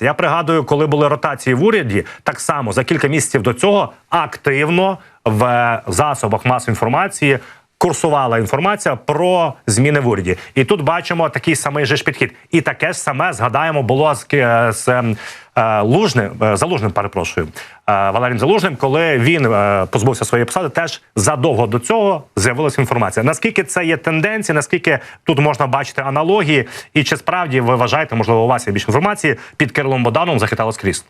Я пригадую, коли були ротації в уряді, так само за кілька місяців до цього активно в засобах масової інформації курсувала інформація про зміни в уряді. І тут бачимо такий самий же ж підхід. І таке ж саме згадаємо було з, Ки- з ем, е, Лужним, е, Залужним, перепрошую, е, Валерієм Залужним, коли він е, позбувся своєї посади, теж задовго до цього з'явилася інформація. Наскільки це є тенденція, наскільки тут можна бачити аналогії, і чи справді ви вважаєте, можливо, у вас є більше інформації під Кирилом Богдановим захитало скрізь?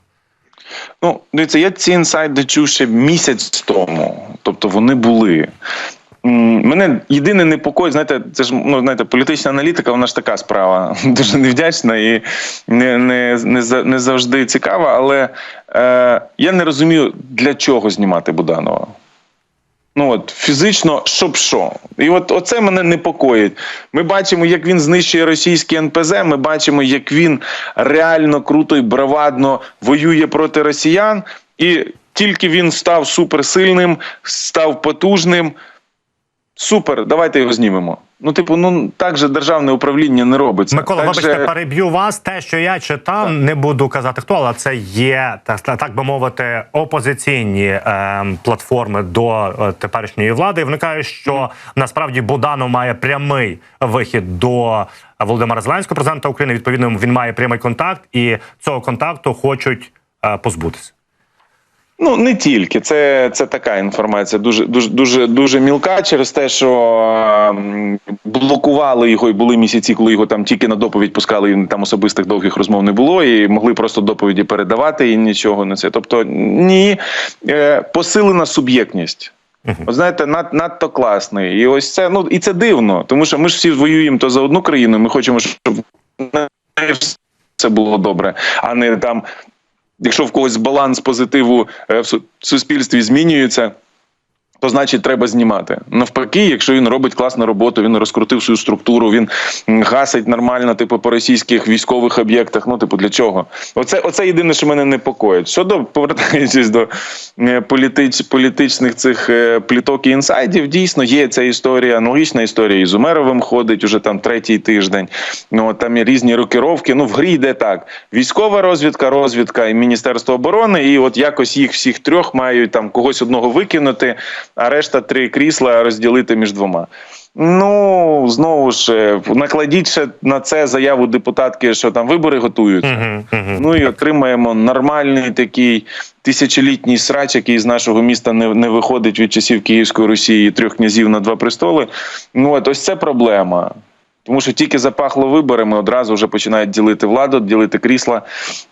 Ну, дивіться, я ці інсайди чув ще місяць тому. Тобто вони були. Мене єдине непокоїть, знаєте, це ж ну знаєте, політична аналітика, вона ж така справа дуже невдячна і не, не, не, не завжди цікава. Але е, я не розумію, для чого знімати Буданова. Ну от фізично, щоб що. І от оце мене непокоїть. Ми бачимо, як він знищує російський НПЗ. Ми бачимо, як він реально круто і бравадно воює проти росіян, і тільки він став суперсильним, став потужним. Супер, давайте його знімемо. Ну, типу, ну так же державне управління не робиться. Микола, так вибачте, же... переб'ю вас. Те, що я читав, не буду казати хто, але це є так, так би мовити, опозиційні е, платформи до е, теперішньої влади. І виникає, що насправді Буданов має прямий вихід до Володимира Зеленського, президента України. Відповідно, він має прямий контакт, і цього контакту хочуть е, позбутися. Ну не тільки це, це така інформація, дуже дуже дуже дуже мілка через те, що ем, блокували його і були місяці, коли його там тільки на доповідь пускали, і там особистих довгих розмов не було, і могли просто доповіді передавати і нічого не це. Тобто, ні, е, посилена суб'єктність. От знаєте, над, надто класний. І ось це ну і це дивно, тому що ми ж всі воюємо то за одну країну. Ми хочемо, щоб все було добре, а не там якщо в когось баланс позитиву е, в су- суспільстві змінюється. То значить, треба знімати. Навпаки, якщо він робить класну роботу, він розкрутив свою структуру, він гасить нормально, типу, по російських військових об'єктах. Ну, типу, для чого? Оце, оце єдине, що мене непокоїть. Щодо повертаючись до е, політич, політичних цих е, пліток і інсайдів, дійсно є ця історія, аналогічна історія із Умеровим ходить уже там третій тиждень. Ну там є різні рокировки. Ну в грі йде так: військова розвідка, розвідка і Міністерство оборони. І от якось їх всіх трьох мають там когось одного викинути, а решта три крісла розділити між двома. Ну знову ж е, накладіть ще на це заяву депутатки, що там вибори готуються. Ну і отримаємо нормальний такий тисячолітній срач, який з нашого міста не, не виходить від часів Київської Росії трьох князів на два престоли. Ну от ось це проблема. Тому що тільки запахло виборами, одразу вже починають ділити владу, ділити крісла.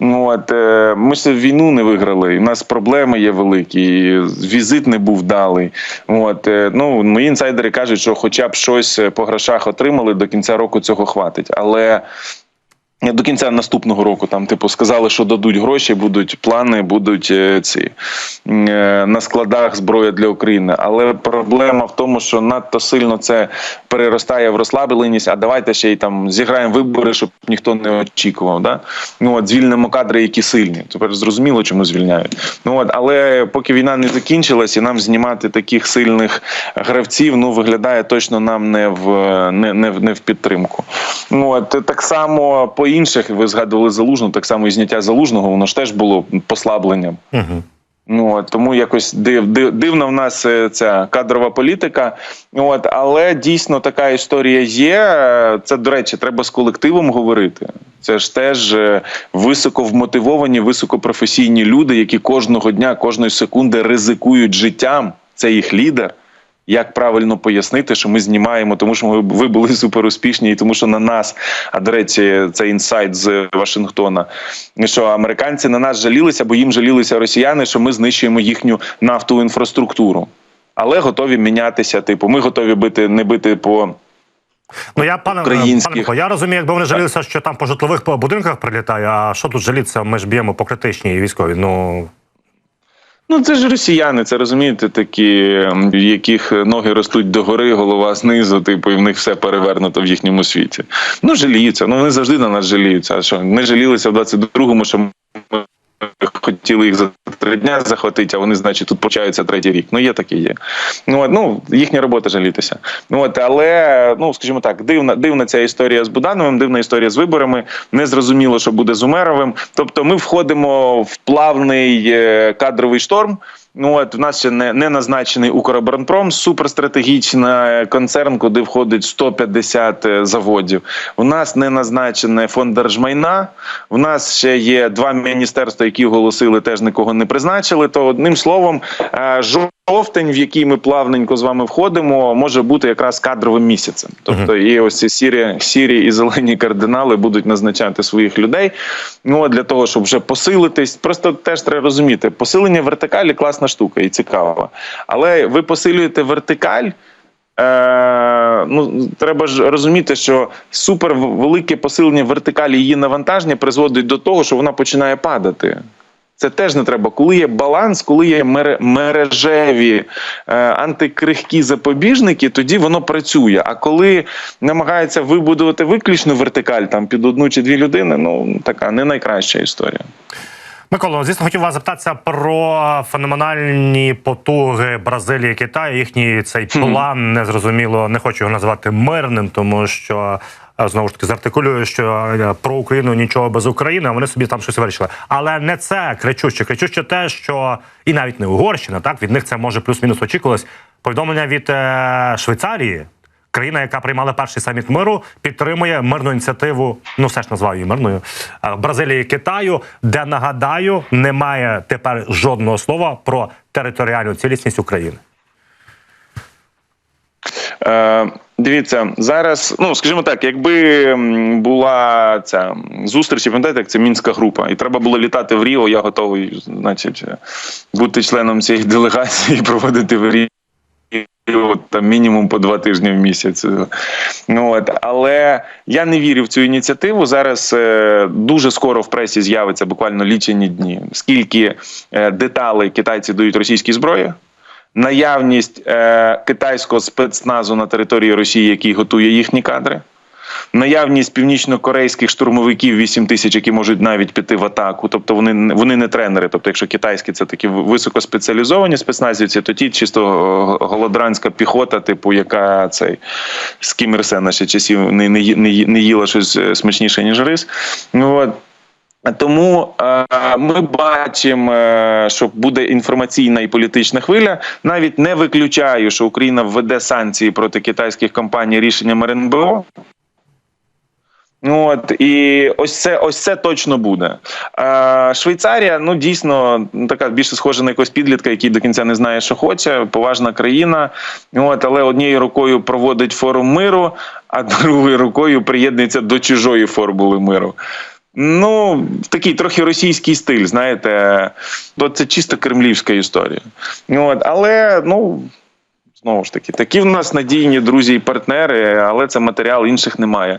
Ну от е, ми ж війну не виграли. в нас проблеми є великі. Візит не був далий. От е, ну мої інсайдери кажуть, що хоча б щось по грошах отримали до кінця року цього хватить. Але до кінця наступного року там, типу, сказали, що дадуть гроші, будуть плани, будуть е, ці е, на складах зброя для України. Але проблема в тому, що надто сильно це переростає в розслабленість. А давайте ще й там зіграємо вибори, щоб ніхто не очікував. Да? Ну от звільнимо кадри, які сильні. Тепер зрозуміло, чому звільняють. Ну от, але поки війна не закінчилась, і нам знімати таких сильних гравців, ну виглядає точно нам не в не, не, не в підтримку. Ну от так само по інших ви згадували залужну, так само і зняття залужного, воно ж теж було послабленням. Угу. Ну от, тому якось див, див, дивна в нас е, ця кадрова політика. От, але дійсно така історія є. Це, до речі, треба з колективом говорити. Це ж теж е, високо вмотивовані, високопрофесійні люди, які кожного дня, кожної секунди ризикують життям. Це їх лідер. Як правильно пояснити, що ми знімаємо, тому що ми ви були супер успішні, і тому що на нас, а до речі, це інсайт з Вашингтона. Що американці на нас жалілися, бо їм жалілися росіяни, що ми знищуємо їхню нафтову інфраструктуру. Але готові мінятися. Типу, ми готові бити не бити по Ну я пане пане я розумію, якби вони жалілися, що там по житлових будинках прилітає. А що тут жалітися? Ми ж б'ємо по критичній військовій. Ну Ну, це ж росіяни, це розумієте, такі, в яких ноги ростуть догори, голова знизу, типу, і в них все перевернуто в їхньому світі. Ну, жаліються. Ну, вони завжди на нас жаліються. А що? Не жалілися в 22-му, що ми хотіли їх за три дня захватити, а вони, значить, тут почаються третій рік. Ну, є таке є. Ну, от, ну їхня робота жалітися. Ну, от, але, ну, скажімо так, дивна, дивна ця історія з Будановим, дивна історія з виборами. Не зрозуміло, що буде з Умеровим. Тобто, ми входимо в плавний е, кадровий шторм. Ну от в нас ще не, не назначений Укроборонпром, суперстратегічний концерн, куди входить 150 заводів. У нас не назначений фонд держмайна. У нас ще є два міністерства, які оголосили, теж нікого не призначили. То одним словом, е, жовтень, в який ми плавненько з вами входимо, може бути якраз кадровим місяцем. Тобто, і ось ці сірі, сірі і зелені кардинали будуть назначати своїх людей. Ну для того, щоб вже посилитись, просто теж треба розуміти, посилення вертикалі класна штука і цікава. Але ви посилюєте вертикаль. Е, ну, треба ж розуміти, що супер велике посилення вертикалі її навантаження призводить до того, що вона починає падати. Це теж не треба. Коли є баланс, коли є мере- мережеві е, антикрихкі запобіжники, тоді воно працює. А коли намагається вибудувати виключно вертикаль там під одну чи дві людини, ну така не найкраща історія. Микола, звісно, хотів вас запитатися про феноменальні потуги Бразилії і Китаю. Їхній цей план незрозуміло, не хочу його називати мирним, тому що знову ж таки зартикулюю, що е, про Україну нічого без України, а вони собі там щось вирішили. Але не це кричуще. Кричуще те, що і навіть не Угорщина, так від них це може плюс-мінус очікувалось. Повідомлення від е, Швейцарії. Країна, яка приймала перший саміт миру, підтримує мирну ініціативу. Ну все ж назвав її мирною е, Бразилії і Китаю, де нагадаю, немає тепер жодного слова про територіальну цілісність України. Дивіться, зараз, ну скажімо так, якби була ця зустріч, пам'ятаєте, як це мінська група, і треба було літати в Ріо, я готовий, значить, бути членом цієї делегації і проводити в Ріо. Там мінімум по два тижні в місяць. Ну от але я не вірю в цю ініціативу. Зараз е, дуже скоро в пресі з'явиться буквально лічені дні. Скільки е, деталей китайці дають російській зброї, наявність е, китайського спецназу на території Росії, який готує їхні кадри. Наявність північно-корейських штурмовиків 8 тисяч, які можуть навіть піти в атаку. Тобто вони вони не тренери. Тобто, якщо китайські це такі високоспеціалізовані спецназівці, то ті чисто е, голодранська піхота, типу, яка цей з Кім Ір Сена ще часів не, не, не, не їла щось е, смачніше, ніж рис. Ну от. Тому е, ми бачимо, е, що буде інформаційна і політична хвиля. Навіть не виключаю, що Україна введе санкції проти китайських компаній рішенням РНБО. Ну, От і ось це ось це точно буде. Е, Швейцарія, ну дійсно така більше схожа на якогось підлітка, який до кінця не знає, що хоче. Поважна країна. От, але однією рукою проводить форум миру, а другою рукою приєднується до чужої формули миру. Ну, такий трохи російський стиль, знаєте, то це чисто кремлівська історія. От, але ну. Знову ж таки, такі в нас надійні друзі і партнери, але це матеріал інших немає.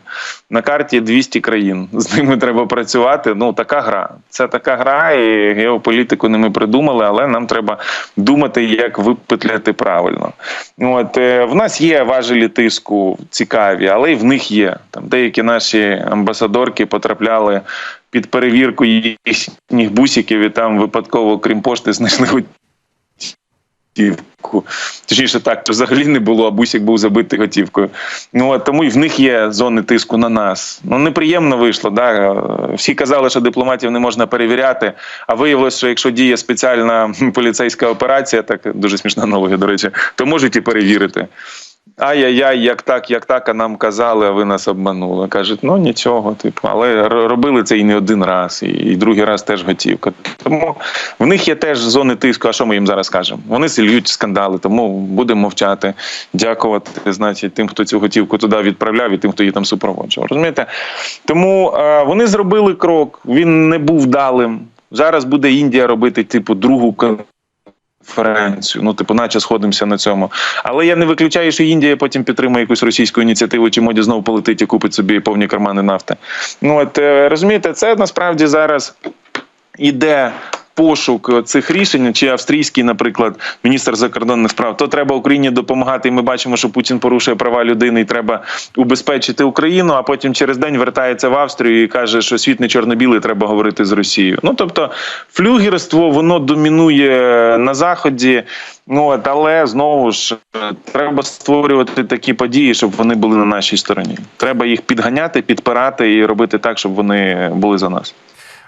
На карті 200 країн. З ними треба працювати. Ну, така гра. Це така гра, і геополітику не ми придумали, але нам треба думати, як випетляти правильно. От е, в нас є важелі тиску цікаві, але й в них є. Там деякі наші амбасадорки потрапляли під перевірку їхніх бусиків, і там випадково, крім пошти, знайшли готівку. Точніше, так, то взагалі не було, а бусік був забитий готівкою. Ну от тому і в них є зони тиску на нас. Ну неприємно вийшло. Да? Всі казали, що дипломатів не можна перевіряти. А виявилось, що якщо діє спеціальна поліцейська операція, так дуже смішна аналогія, до речі, то можуть і перевірити. Ай-яй-яй, як так, як так, а нам казали, а ви нас обманули. Кажуть, ну нічого, типу, але робили це і не один раз, і, і другий раз теж готівка. Тому в них є теж зони тиску. А що ми їм зараз кажемо? Вони сільють скандали, тому будемо мовчати, дякувати, значить, тим, хто цю готівку туди відправляв, і тим, хто її там супроводжував. Розумієте? Тому е, вони зробили крок, він не був далим. Зараз буде Індія робити, типу, другу конференцію. Ну, типу, наче сходимося на цьому. Але я не виключаю, що Індія потім підтримує якусь російську ініціативу, чи моді знову полетить і купить собі повні кармани нафти. Ну от е, розумієте, це насправді зараз іде пошук цих рішень, чи австрійський, наприклад, міністр закордонних справ, то треба Україні допомагати. І ми бачимо, що Путін порушує права людини, і треба убезпечити Україну. А потім через день вертається в Австрію і каже, що світ не чорно-білий, треба говорити з Росією. Ну тобто, флюгерство воно домінує на заході. Ну от, але знову ж е, треба створювати такі події, щоб вони були на нашій стороні. Треба їх підганяти, підпирати і робити так, щоб вони були за нас.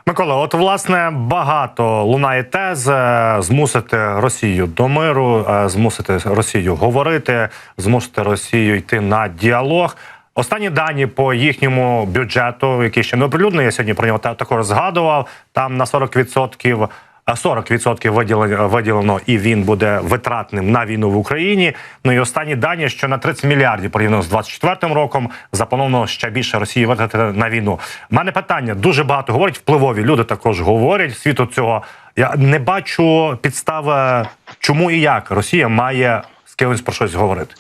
Микола, от власне багато лунає тез е, змусити Росію до миру, е, змусити Росію говорити, змусити Росію йти на діалог. Останні дані по їхньому бюджету, який ще не оприлюднений, я сьогодні про нього та- також згадував. Там на 40% а 40% виділено, виділено, і він буде витратним на війну в Україні. Ну і останні дані, що на 30 мільярдів порівняно з 24 роком заплановано ще більше Росії витратити на війну. У мене питання дуже багато говорять. Впливові люди також говорять. Світу цього я не бачу підстави, чому і як Росія має з кимось про щось говорити.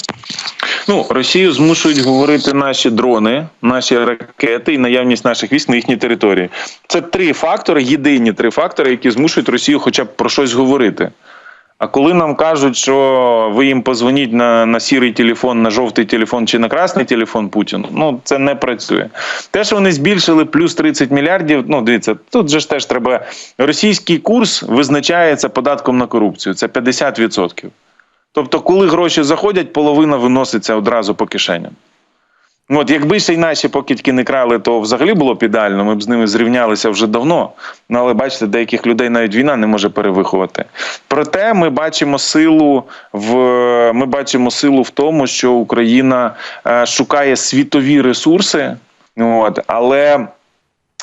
Ну, Росію змушують говорити наші дрони, наші ракети і наявність наших військ на їхній території. Це три фактори, єдині три фактори, які змушують Росію хоча б про щось говорити. А коли нам кажуть, що ви їм позвоніть на, на сірий телефон, на жовтий телефон чи на красний телефон Путіну, ну це не працює. Те, що вони збільшили плюс 30 мільярдів, ну дивіться, тут же ж теж треба. Російський курс визначається податком на корупцію. Це 50%. Тобто, коли гроші заходять, половина виноситься одразу по кишеням. От, якби ще й наші покидьки не крали, то взагалі було б ідеально, ми б з ними зрівнялися вже давно. Ну, але бачите, деяких людей навіть війна не може перевиховати. Проте ми бачимо силу в ми бачимо силу в тому, що Україна е, шукає світові ресурси, от, але.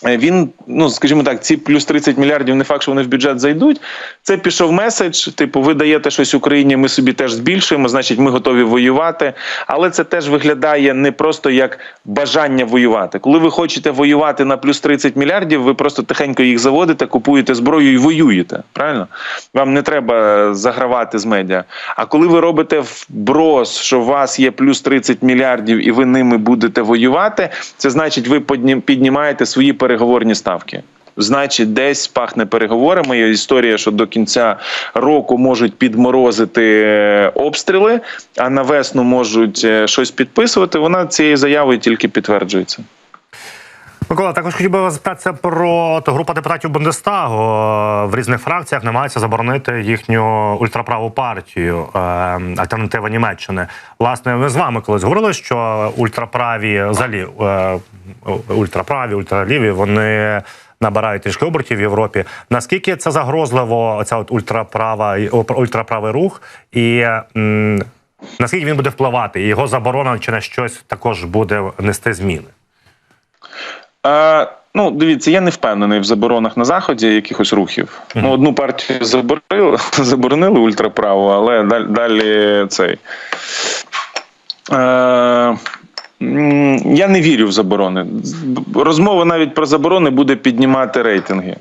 Е, Він, ну скажімо так, ці плюс 30 мільярдів не факт, що вони в бюджет зайдуть. Це пішов меседж. Типу, ви даєте щось Україні, ми собі теж збільшуємо, значить, ми готові воювати. Але це теж виглядає не просто як бажання воювати. Коли ви хочете воювати на плюс 30 мільярдів, ви просто тихенько їх заводите, купуєте зброю і воюєте. Правильно? Вам не треба загравати з медіа. А коли ви робите вброс, що у вас є плюс 30 мільярдів і ви ними будете воювати, це значить, ви піднімаєте свої переговорні ставки. Значить, десь пахне переговорами. Є історія, що до кінця року можуть підморозити е, обстріли, а на весну можуть е, щось підписувати. Вона цією заявою тільки підтверджується. Микола, також хотів би вас запитатися про от, група депутатів Бундестагу е, в різних фракціях намагається заборонити їхню ультраправу партію е, альтернатива Німеччини. Власне, ми з вами колись говорили, що ультраправі взагалі е, ультраправі, ультраліві вони. Набирають трішки обертів в Європі. Наскільки це загрозливо, ця от ультраправа ультраправий рух, і наскільки він буде впливати? І його заборона чи на щось також буде нести зміни? Е, ну, дивіться, я не впевнений в заборонах на заході якихось рухів. Ну, одну партію заборонили, заборонили ультраправу, але далі, далі цей. Е, я не вірю в заборони. Розмова навіть про заборони буде піднімати рейтинги.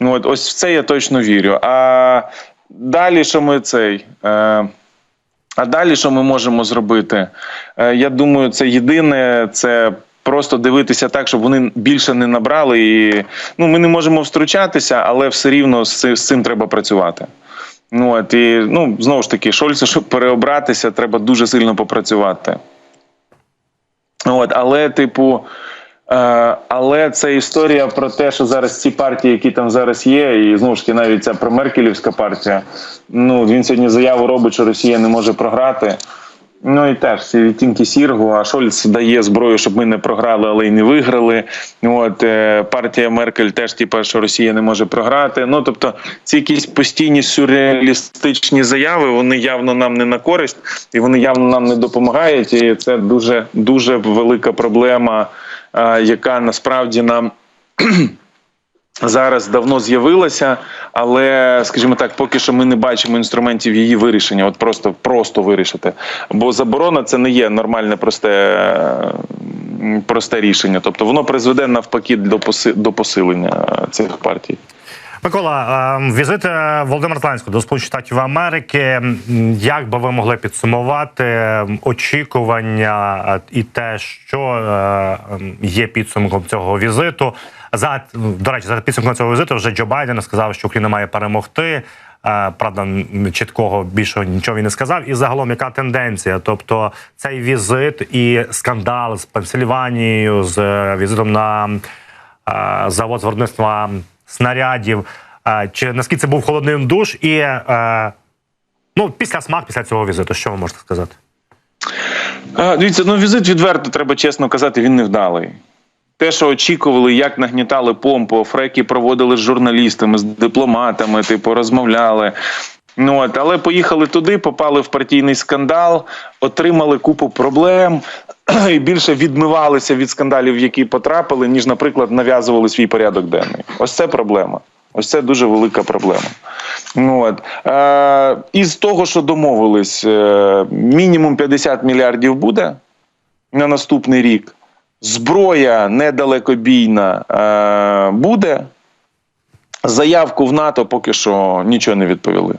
Ну, от, ось в це я точно вірю. А далі, що ми цей. Е, а далі, що ми можемо зробити? Е, Я думаю, це єдине, це просто дивитися так, щоб вони більше не набрали. І ну, ми не можемо втручатися, але все рівно з цим, треба працювати. Ну от і ну знову ж таки, Шольцу, щоб переобратися, треба дуже сильно попрацювати. От, але, типу. Е, але це історія про те, що зараз ці партії, які там зараз є, і знову ж таки навіть ця промеркелівська партія. Ну він сьогодні заяву робить, що Росія не може програти. Ну і теж ці відтінки сірого, а Шольц дає зброю, щоб ми не програли, але й не виграли. От е, партія Меркель теж типу, що Росія не може програти. Ну тобто, ці якісь постійні сюрреалістичні заяви, вони явно нам не на користь, і вони явно нам не допомагають. І це дуже дуже велика проблема, яка насправді нам. Зараз давно з'явилася, але скажімо так, поки що ми не бачимо інструментів її вирішення, от просто просто вирішити. Бо заборона це не є нормальне просте, просте рішення. Тобто воно призведе навпаки до поси- до посилення цих партій. Микола, е, візит е, Володимира Зеленського до Сполучених Штатів Америки. Як би ви могли підсумувати очікування е, і те, що е, є підсумком цього візиту? За до речі, за підсумком цього візиту вже Джо Байден сказав, що Україна має перемогти. Е, Правда, чіткого більшого нічого він не сказав. І загалом, яка тенденція? Тобто, цей візит і скандал з Пенсильванією, з е, візитом на е, завод з виробництва снарядів. Чи наскільки це був холодний душ? І ну, після смак, після цього візиту, що ви можете сказати? Дивіться, ну візит відверто, треба чесно казати, він невдалий. Те, що очікували, як нагнітали помпу, фреки проводили з журналістами, з дипломатами, типу, розмовляли. Ну, от, але поїхали туди, попали в партійний скандал, отримали купу проблем і більше відмивалися від скандалів, в які потрапили, ніж, наприклад, нав'язували свій порядок денний. Ось це проблема. Ось це дуже велика проблема. Ну, от. Е, із того, що домовились, е, мінімум 50 мільярдів буде на наступний рік. Зброя недалекобійна е, буде. Заявку в НАТО поки що нічого не відповіли.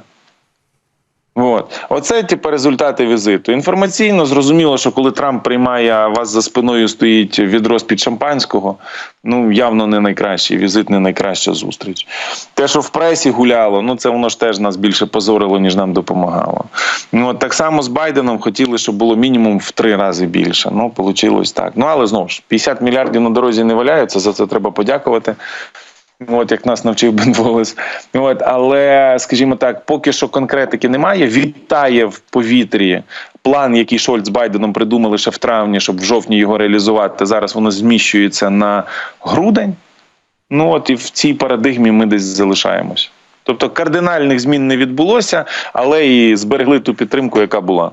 От. Оце типу, результати візиту. Інформаційно зрозуміло, що коли Трамп приймає, а вас за спиною стоїть відро з-під шампанського, ну явно не найкращий візит, не найкраща зустріч. Те, що в пресі гуляло, ну це воно ж теж нас більше позорило, ніж нам допомагало. Ну от так само з Байденом хотіли, щоб було мінімум в три рази більше. Ну, вийшло так. Ну але знову ж 50 мільярдів на дорозі не валяються. За це треба подякувати. От як нас навчив Бен Волес. От, але, скажімо так, поки що конкретики немає. Вітає в повітрі план, який Шольц з Байденом придумали ще в травні, щоб в жовтні його реалізувати. Зараз воно зміщується на грудень. Ну от і в цій парадигмі ми десь залишаємось. Тобто кардинальних змін не відбулося, але і зберегли ту підтримку, яка була.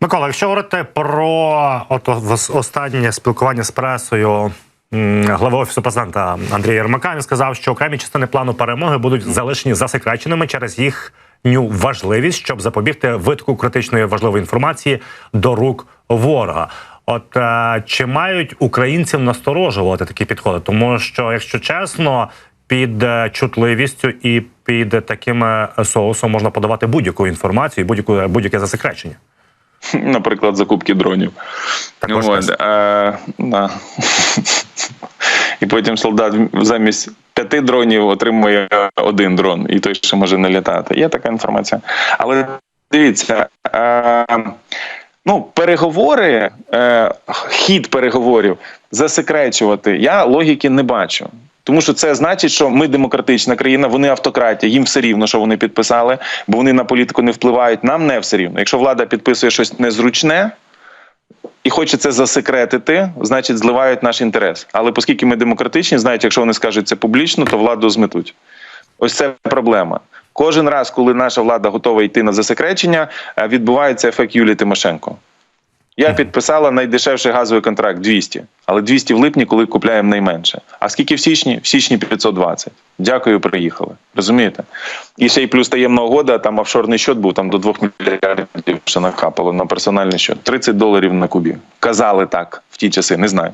Микола, якщо говорити про от останнє спілкування з пресою м, глави офісу президента Андрія Єрмака, він сказав, що окремі частини плану перемоги будуть залишені засекреченими через їхню важливість, щоб запобігти витоку критичної важливої інформації до рук ворога. От е, чи мають українців насторожувати такі підходи? Тому що, якщо чесно, під е, чутливістю і під таким е, соусом можна подавати будь-яку інформацію, будь-яку будь-яке засекречення. Наприклад, закупки дронів. Також Ну, е, да. І потім солдат замість п'яти дронів отримує один дрон, і той ще може не літати. Є така інформація. Але дивіться. Е, Ну, переговори, е, хід переговорів засекречувати, я логіки не бачу. Тому що це значить, що ми демократична країна, вони автократія, їм все рівно, що вони підписали, бо вони на політику не впливають. Нам не все рівно. Якщо влада підписує щось незручне і хоче це засекретити, значить зливають наш інтерес. Але оскільки ми демократичні, знають, якщо вони скажуть це публічно, то владу зметуть. Ось це проблема. Кожен раз, коли наша влада готова йти на засекречення, е, відбувається ефект Юлії Тимошенко. Я підписала найдешевший газовий контракт 200, але 200 в липні, коли купляємо найменше. А скільки в січні? В січні 520. Дякую, приїхали. Розумієте? І ще й плюс таємна угода, там офшорний счет був, там до 2 мільярдів ще накапало на персональний счет. 30 доларів на кубі. Казали так в ті часи, не знаю.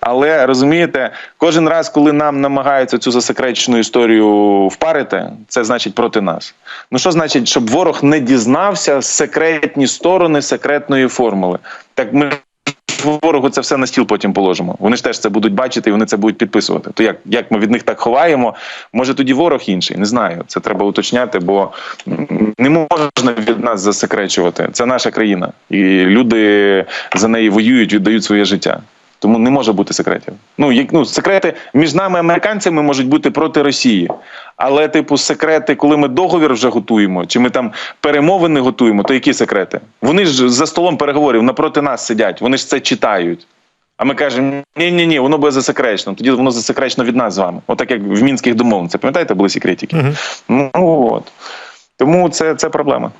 Але розумієте, кожен раз, коли нам намагаються цю засекречену історію впарити, це значить проти нас. Ну що значить, щоб ворог не дізнався секретні сторони секретної формули? Так ми ворогу це все на стіл потім положимо. Вони ж теж це будуть бачити і вони це будуть підписувати. То як, як ми від них так ховаємо? Може тоді ворог інший? Не знаю. Це треба уточняти, бо не можна від нас засекречувати. Це наша країна, і люди за неї воюють, віддають своє життя. Тому не може бути секретів. Ну, як, ну, секрети між нами, американцями, можуть бути проти Росії. Але, типу, секрети, коли ми договір вже готуємо, чи ми там перемовини готуємо, то які секрети? Вони ж за столом переговорів напроти нас сидять, вони ж це читають. А ми кажемо, ні, ні, ні, воно буде засекречено. Тоді воно засекречено від нас з вами. Отак як в мінських домовленостях. Пам'ятаєте, були секретики? Ну от. Тому це, це проблема.